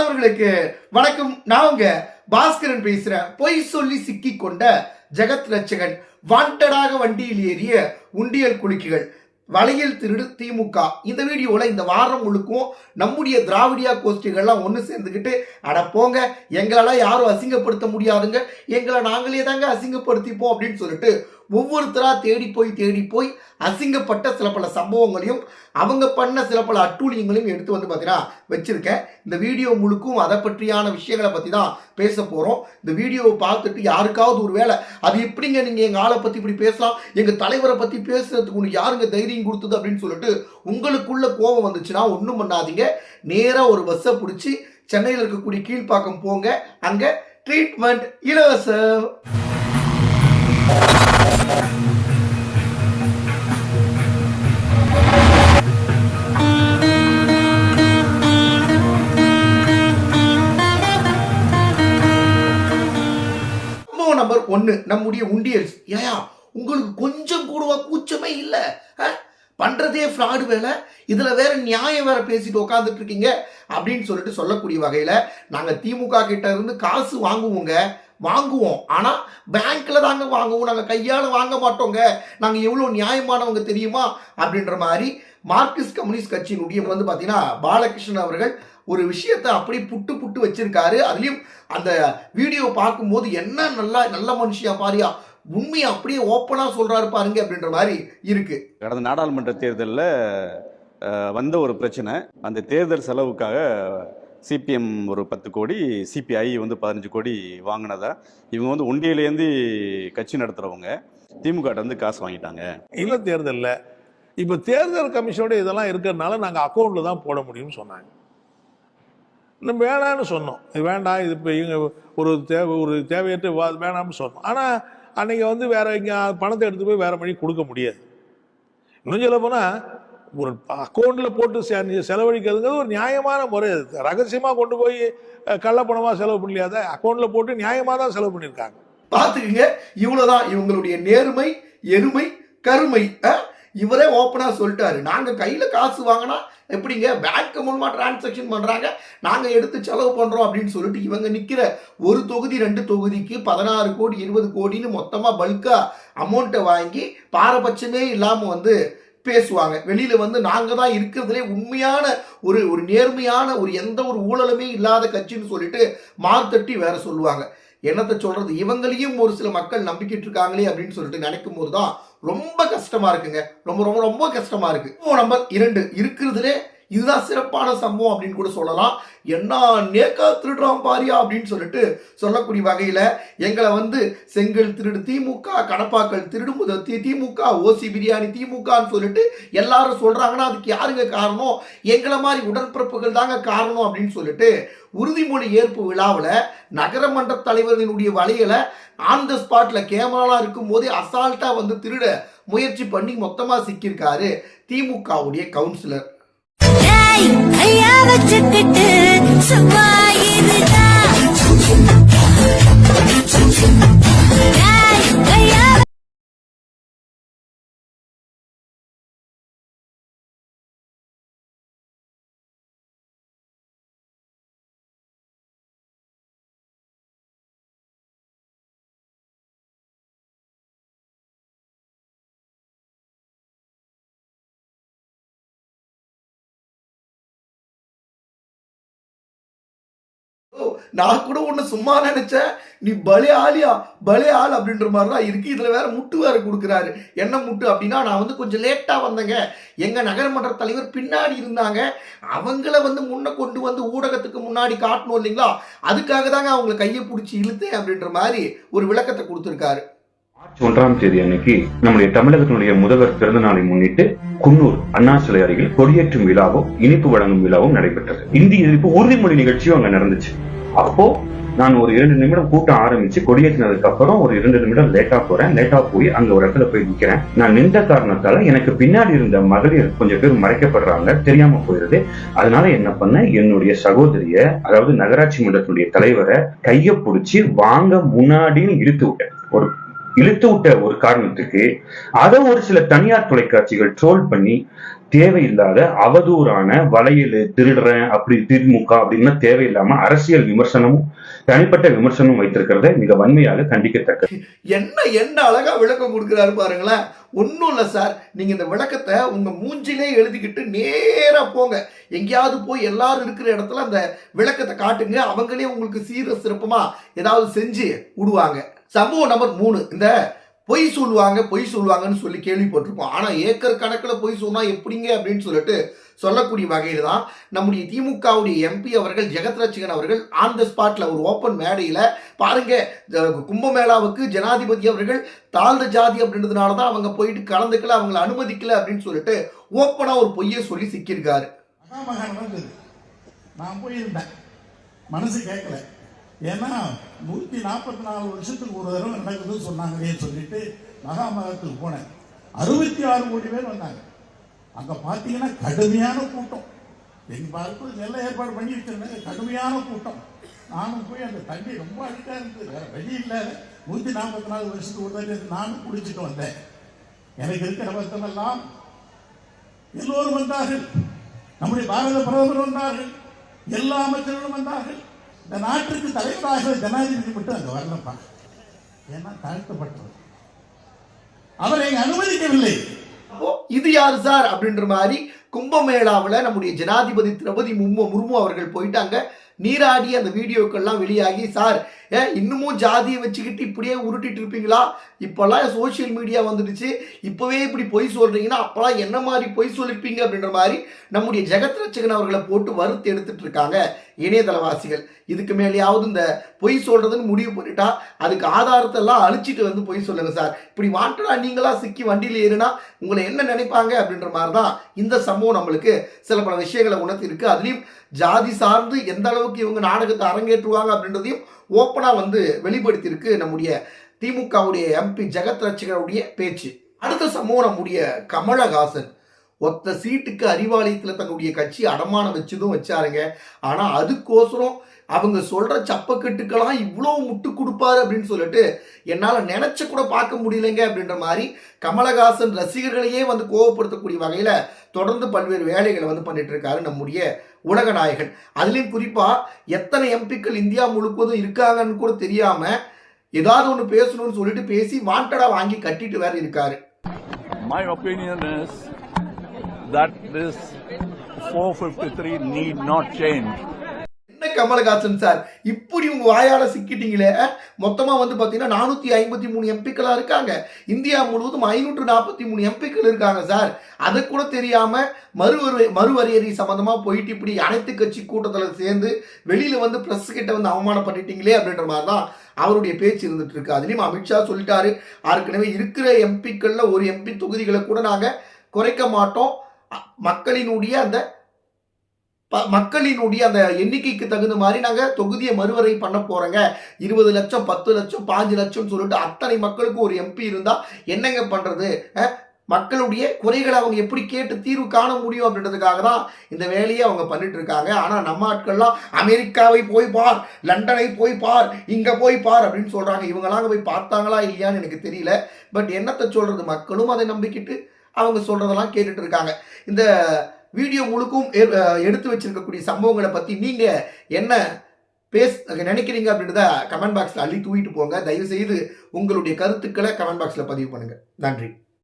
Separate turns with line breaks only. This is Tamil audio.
மாணவர்களுக்கு வணக்கம். நான் உங்க பாஸ்கரன் பேசுறேன். பொய் சொல்லி சிக்கி கொண்ட ஜெகத் ரட்சகன் வாண்டடாக வண்டியில் ஏறிய உண்டியல் குலுக்கிகள் வலையில் திருடு திமுக. இந்த வீடியோல இந்த வாரம் முழுக்கும் நம்முடைய திராவிடியா கோஷ்டிகள்லாம் ஒன்று சேர்ந்துக்கிட்டு அட போங்க எங்களால் யாரும் அசிங்கப்படுத்த முடியாதுங்க. எங்களை நாங்களே தாங்க அசிங்கப்படுத்திப்போம் அப்படின்னு சொல்லிட்டு ஒவ்வொருத்தராக தேடி போய் தேடி போய் அசிங்கப்பட்ட சில பல சம்பவங்களையும் அவங்க பண்ண சில பல அட்டூழியங்களையும் எடுத்து வந்து பார்த்தீங்கன்னா வச்சுருக்கேன். இந்த வீடியோ முழுக்கும் அதை பற்றியான விஷயங்களை பற்றி தான் பேச போகிறோம் இந்த வீடியோவை பார்த்துட்டு யாருக்காவது ஒரு வேலை அது எப்படிங்க நீங்கள் எங்கள் ஆளை பற்றி இப்படி பேசலாம்? எங்கள் தலைவரை பற்றி பேசுகிறதுக்கு உங்களுக்கு யாருங்க தைரியம் கொடுத்தது அப்படின்னு சொல்லிட்டு உங்களுக்குள்ள கோபம் வந்துச்சுன்னா ஒன்றும் பண்ணாதீங்க. நேராக ஒரு பஸ்ஸை பிடிச்சி சென்னையில் இருக்கக்கூடிய கீழ்ப்பாக்கம் போங்க. அங்கே ட்ரீட்மெண்ட் இலவசம். ஒன்று நம்முடைய உண்டியல்ஸ் ஏயா உங்களுக்கு கொஞ்சம் கூடவா கூச்சமே இல்லை. பண்ணுறதே ஃப்ராடு வேலை. இதில் வேற நியாயம் வேற பேசிட்டு உட்காந்துட்டு இருக்கீங்க. அப்படின்னு சொல்லிட்டு சொல்லக்கூடிய வகையில் நாங்கள் திமுக கிட்ட இருந்து காசு வாங்குவோங்க. வாங்குவோம். ஆனால் பேங்க்கில் தாங்க வாங்குவோம். நாங்கள் கையால் வாங்க மாட்டோங்க. நாங்கள் எவ்வளோ நியாயமானவங்க தெரியுமா? அப்படின்ற மாதிரி மார்க்சிஸ்ட் கம்யூனிஸ்ட் கட்சியினுடைய வந்து பார்த்தீங்கன்னா பாலகிருஷ்ணன் அவர்கள் ஒரு விஷயத்தை அப்படி புட்டு புட்டு வச்சிருக்காரு. அதுலேயும் அந்த வீடியோ பார்க்கும்போது என்ன நல்லா நல்ல மனுஷியா பாரியா? உண்மையை அப்படியே ஓப்பனாக சொல்கிறாரு பாருங்க அப்படின்ற மாதிரி இருக்கு.
கடந்த நாடாளுமன்ற தேர்தலில் வந்த ஒரு பிரச்சனை. அந்த தேர்தல் செலவுக்காக சிபிஎம் ஒரு பத்து கோடி சிபிஐ வந்து பதினஞ்சு கோடி வாங்கினதா இவங்க வந்து ஒண்டியிலேருந்து கட்சி நடத்துகிறவங்க திமுக வந்து காசு வாங்கிட்டாங்க.
இல்லை தேர்தலில் இப்போ தேர்தல் கமிஷனோட இதெல்லாம் இருக்கிறதுனால நாங்கள் அக்கௌண்ட்டில் தான் போட முடியும்னு சொன்னாங்க. நம்ம வேணான்னு சொன்னோம். இது வேண்டாம் இது இப்போ இவங்க ஒரு தேவை ஒரு தேவையற்ற வேணாம்னு சொன்னோம். ஆனால் அன்னைக்கு வந்து வேறு இங்கே பணத்தை எடுத்து போய் வேறு வழி கொடுக்க முடியாது. இன்னும் சொல்ல போனால் ஒரு அக்கௌண்ட்டில் போட்டு செ- செலவழிக்கிறதுங்கிறது ஒரு நியாயமான முறை. அது ரகசியமாக கொண்டு போய் கள்ளப்பணமாக செலவு பண்ணலையாத அக்கௌண்ட்டில் போட்டு நியாயமாக தான் செலவு பண்ணியிருக்காங்க.
பாத்துக்குங்க இவ்வளோதான் இவங்களுடைய நேர்மை எருமை கருமை. இவரே ஓப்பனாக சொல்லிட்டாரு. நாங்கள் கையில் காசு வாங்கினா எப்படிங்க? பேங்க் மூலமாக டிரான்சாக்ஷன் பண்ணுறாங்க நாங்கள் எடுத்து செலவு பண்ணுறோம் அப்படின்னு சொல்லிட்டு இவங்க நிற்கிற ஒரு தொகுதி ரெண்டு தொகுதிக்கு பதினாறு கோடி இருபது கோடின்னு மொத்தமாக பல்காக அமௌண்ட்டை வாங்கி பாரபட்சமே இல்லாமல் வந்து பேசுவாங்க. வெளியில வந்து நாங்க தான் இருக்கிறதுலே உண்மையான ஒரு ஒரு நேர்மையான ஒரு எந்த ஒரு ஊழலுமே இல்லாத கட்சின்னு சொல்லிட்டு மார்த்தட்டி வேற சொல்லுவாங்க. என்னத்தை சொல்றது? இவங்களையும் ஒரு சில மக்கள் நம்பிக்கிட்டு இருக்காங்களே அப்படின்னு சொல்லிட்டு நினைக்கும் போது தான் ரொம்ப கஷ்டமா இருக்குங்க. ரொம்ப ரொம்ப ரொம்ப கஷ்டமா இருக்கு. நம்பர் இரண்டு இருக்கிறதுலே இதுதான் சிறப்பான சம்பவம் அப்படின்னு கூட சொல்லலாம். என்ன நேக்கா திருடுறான் பாரியா? அப்படின்னு சொல்லிட்டு சொல்லக்கூடிய வகையில் எங்களை வந்து செங்கல் திருடு திமுக கடப்பாக்கள் திருடு முதல் திமுக ஓசி பிரியாணி திமுகன்னு சொல்லிட்டு எல்லாரும் சொல்கிறாங்கன்னா அதுக்கு யாருங்க காரணம்? எங்களை மாதிரி உடன்பிறப்புகள் தாங்க காரணம் அப்படின்னு சொல்லிட்டு உறுதிமொழி ஏற்பு விழாவில் நகரமன்ற தலைவரினுடைய வழிகளை ஆன் த ஸ்பாட்டில் கேமராலாம் இருக்கும் போதே வந்து திருட முயற்சி பண்ணி மொத்தமாக சிக்கியிருக்காரு திமுகவுடைய கவுன்சிலர்
கையா வச்சுக்கிட்டு சும்மா இதுதான் கையா
நான் கூட ஒன்று சும்மா நினைச்சேன். நீ பலே ஆலியா பலே ஆள் அப்படின்ற மாதிரி தான் இருக்கு. இதில் வேற முட்டு வேற கொடுக்குறாரு. என்ன முட்டு அப்படின்னா நான் வந்து கொஞ்சம் லேட்டாக வந்தேங்க. எங்கள் நகரமன்ற தலைவர் பின்னாடி இருந்தாங்க. அவங்கள வந்து முன்ன கொண்டு வந்து ஊடகத்துக்கு முன்னாடி காட்டணும் இல்லைங்களா? அதுக்காக தாங்க அவங்களை கையை பிடிச்சி இழுத்தேன் அப்படின்ற மாதிரி ஒரு விளக்கத்தை கொடுத்துருக்காரு.
மார்ச் ஒன்றாம் தேதி அன்னைக்கு நம்முடைய தமிழகத்தினுடைய முதல்வர் பிறந்த நாளை முன்னிட்டு குன்னூர் அண்ணா சிலை அருகில் கொடியேற்றும் விழாவும் இனிப்பு வழங்கும் விழாவும் நடைபெற்றது. இந்தி எதிர்ப்பு உறுதிமொழி நிகழ்ச்சியும் அங்க நடந்துச்சு. அப்போ நான் ஒரு இரண்டு நிமிடம் கூட்டம் ஆரம்பிச்சு கொடியேற்றினதுக்கு அப்புறம் ஒரு இரண்டு நிமிடம் லேட்டா போறேன். லேட்டா போய் அங்க ஒரு இடத்துல போய் நிக்கிறேன். நான் நின்ற காரணத்தால எனக்கு பின்னாடி இருந்த மகளிர் கொஞ்சம் பேர் மறைக்கப்படுறாங்க. தெரியாம போயிருது. அதனால என்ன பண்ண என்னுடைய சகோதரிய அதாவது நகராட்சி மன்றத்தினுடைய தலைவரை கைய பிடிச்சி வாங்க முன்னாடின்னு இழுத்து விட்டேன். ஒரு இழுத்து விட்ட ஒரு காரணத்துக்கு அதை ஒரு சில தனியார் தொலைக்காட்சிகள் ட்ரோல் பண்ணி தேவையில்லாத அவதூறான வளையல் திருடுறேன் அப்படி திமுக அப்படின்னா தேவையில்லாம அரசியல் விமர்சனமும் தனிப்பட்ட விமர்சனமும் வைத்திருக்கிறத மிக வன்மையாக கண்டிக்கத்தக்கது.
என்ன என்ன அழகா விளக்கம் கொடுக்குறாரு பாருங்களேன். ஒன்றும் இல்லை சார். நீங்கள் இந்த விளக்கத்தை உங்கள் மூஞ்சிலே எழுதிக்கிட்டு நேராக போங்க. எங்கேயாவது போய் எல்லாரும் இருக்கிற இடத்துல அந்த விளக்கத்தை காட்டுங்க. அவங்களே உங்களுக்கு சீர சிறப்பமாக ஏதாவது செஞ்சு விடுவாங்க சம்பவம் நம்பர் மூணு. இந்த பொய் சொல்லுவாங்க பொய் சொல்லுவாங்கன்னு சொல்லி கேள்விப்பட்டிருப்போம். ஆனால் ஏக்கர் கணக்கில் பொய் சொன்னால் எப்படிங்க அப்படின்னு சொல்லிட்டு சொல்லக்கூடிய வகையில் தான் நம்முடைய திமுகவுடைய எம்பி அவர்கள் ஜெகத் ரட்சகன் அவர்கள் ஆன் த ஸ்பாட்டில் ஒரு ஓப்பன் மேடையில் பாருங்க கும்பமேளாவுக்கு ஜனாதிபதி அவர்கள் தாழ்ந்த ஜாதி அப்படின்றதுனால தான் அவங்க போயிட்டு கலந்துக்கல அவங்கள அனுமதிக்கல அப்படின்னு சொல்லிட்டு ஓப்பனாக ஒரு பொய்யை சொல்லி சிக்கியிருக்காரு.
நான் போயிருந்தேன். மனசு கேட்கல. ஏன்னா நூற்றி நாற்பத்தி நாலு வருஷத்துக்கு ஒரு தடவை நடக்குதுன்னு சொன்னாங்களே சொல்லிட்டு மகாமகத்துக்கு போனேன். அறுபத்தி ஆறு கோடி பேர் வந்தாங்க. அங்கே பார்த்தீங்கன்னா கடுமையான கூட்டம். எங்கள் பார்த்து நல்ல ஏற்பாடு பண்ணி வச்சிருந்தாங்க கடுமையான கூட்டம். நானும் போய் அந்த தண்ணி ரொம்ப அழுக்காக இருந்தது. வேற வழி இல்லை. நூற்றி நாற்பத்தி நாலு வருஷத்துக்கு ஒரு தடவை நானும் குடிச்சிட்டு வந்தேன். எனக்கு இருக்கிற வருத்தமெல்லாம் எல்லோரும் வந்தார்கள். நம்முடைய பாரத பிரதமர் வந்தார்கள். எல்லா அமைச்சர்களும் வந்தார்கள். இந்த நாட்டிற்கு தலைவராக ஜனாதிபதி மட்டும் அங்கே வரலப்பா. ஏன்னா தாழ்த்தப்பட்டவர். அவரை இங்க அனுமதிக்கவில்லை.
இது யார் சார் அப்படின்ற மாதிரி கும்பமேளாவில் நம்முடைய ஜனாதிபதி திரௌபதி முர்மு முர்மு அவர்கள் போயிட்டாங்க. நீராடி அந்த வீடியோக்கள்லாம் வெளியாகி சார் ஏன் இன்னமும் ஜாதியை வச்சுக்கிட்டு இப்படியே உருட்டிட்டு இருப்பீங்களா? இப்போல்லாம் சோஷியல் மீடியா வந்துடுச்சு. இப்போவே இப்படி பொய் சொல்கிறீங்கன்னா அப்போல்லாம் என்ன மாதிரி பொய் சொல்லியிருப்பீங்க அப்படின்ற மாதிரி நம்முடைய ஜெகத் ரச்சகன் அவர்களை போட்டு வறுத்து எடுத்துட்டு இருக்காங்க இணையதளவாசிகள். இதுக்கு மேலேயாவது இந்த பொய் சொல்கிறதுன்னு முடிவு பண்ணிட்டா அதுக்கு ஆதாரத்தை எல்லாம் அழிச்சிட்டு வந்து பொய் சொல்லுங்கள் சார். இப்படி வாண்டடா நீங்களா சிக்கி வண்டியில் ஏறுனா உங்களை என்ன நினைப்பாங்க அப்படின்ற மாதிரி தான் இந்த சம்பவம் நம்மளுக்கு சில பல விஷயங்களை உணர்த்தி அதுலேயும் ஜாதி சார்ந்து எந்த அளவுக்கு இவங்க நாடகத்தை அரங்கேற்றுவாங்க அப்படின்றதையும் ஓப்பனாக வந்து வெளிப்படுத்தியிருக்கு நம்முடைய திமுகவுடைய எம்பி ஜெகத் ரட்சகருடைய பேச்சு. அடுத்த சம்பவம் நம்முடைய கமலஹாசன். ஒத்த சீட்டுக்கு அறிவாலயத்தில் தன்னுடைய கட்சி அடமானம் வச்சதும் வச்சாருங்க. ஆனால் அதுக்கோசரம் அவங்க சொல்கிற சப்பக்கட்டுக்கெல்லாம் இவ்வளோ முட்டு கொடுப்பாரு அப்படின்னு சொல்லிட்டு என்னால் நினச்ச கூட பார்க்க முடியலைங்க அப்படின்ற மாதிரி கமலஹாசன் ரசிகர்களையே வந்து கோவப்படுத்தக்கூடிய வகையில் தொடர்ந்து பல்வேறு வேலைகளை வந்து பண்ணிட்டு இருக்காரு நம்முடைய உலக நாயகன் அதுலேயும் குறிப்பாக எத்தனை எம்பிக்கள் இந்தியா முழுவதும் இருக்காங்கன்னு கூட தெரியாமல் ஏதாவது ஒன்று பேசணும்னு சொல்லிட்டு பேசி வாண்டடாக வாங்கி கட்டிட்டு வேற இருக்காரு
My opinion is that this 453 need not change.
Kamalahasan sir. இப்படி உங்க வாயால சிக்கிட்டீங்களே மொத்தமா வந்து பாத்தீங்கன்னா நானூத்தி ஐம்பத்தி மூணு எம்பிக்களா இருக்காங்க. இந்தியா முழுவதும் ஐநூற்று நாற்பத்தி மூணு எம்பிக்கள் இருக்காங்க சார். அது கூட தெரியாம மறுவரை மறுவரையறை சம்பந்தமா போயிட்டு இப்படி அனைத்து கட்சி கூட்டத்தில் சேர்ந்து வெளியில வந்து பிரஸ் கிட்ட வந்து அவமானப்பட்டுட்டீங்களே அப்படின்ற மாதிரி தான் அவருடைய பேச்சு இருந்துட்டு இருக்கு. அதுலயும் அமித்ஷா சொல்லிட்டாரு. ஏற்கனவே இருக்கிற எம்பிக்கள்ல ஒரு எம்பி தொகுதிகளை கூட நாங்க குறைக்க மாட்டோம். மக்களினுடைய அந்த மக்களினுடைய அந்த எண்ணிக்கைக்கு தகுந்த மாதிரி நாங்கள் தொகுதியை மறுவரை பண்ண போகிறோங்க இருபது லட்சம் பத்து லட்சம் பாஞ்சு லட்சம் சொல்லிட்டு அத்தனை மக்களுக்கு ஒரு எம்பி இருந்தால் என்னங்க பண்ணுறது மக்களுடைய குறைகளை அவங்க எப்படி கேட்டு தீர்வு காண முடியும் அப்படின்றதுக்காக தான் இந்த வேலையை அவங்க பண்ணிட்டு இருக்காங்க. ஆனால் நம்ம ஆட்கள்லாம் அமெரிக்காவை போய் பார் லண்டனை போய் பார் இங்கே போய் பார் அப்படின்னு சொல்கிறாங்க இவங்கெல்லாம் போய் பார்த்தாங்களா இல்லையான்னு எனக்கு தெரியல. பட் என்னத்தை சொல்கிறது மக்களும் அதை நம்பிக்கிட்டு அவங்க சொல்கிறதெல்லாம் கேட்டுட்டு இருக்காங்க. இந்த வீடியோ முழுக்கும் எடுத்து வச்சிருக்கக்கூடிய சம்பவங்களை பற்றி நீங்கள் என்ன பேஸ் நினைக்கிறீங்க அப்படின்றத கமெண்ட் பாக்ஸில் அள்ளி தூக்கிட்டு போங்க. தயவுசெய்து உங்களுடைய கருத்துக்களை கமெண்ட் பாக்ஸில் பதிவு பண்ணுங்கள் நன்றி.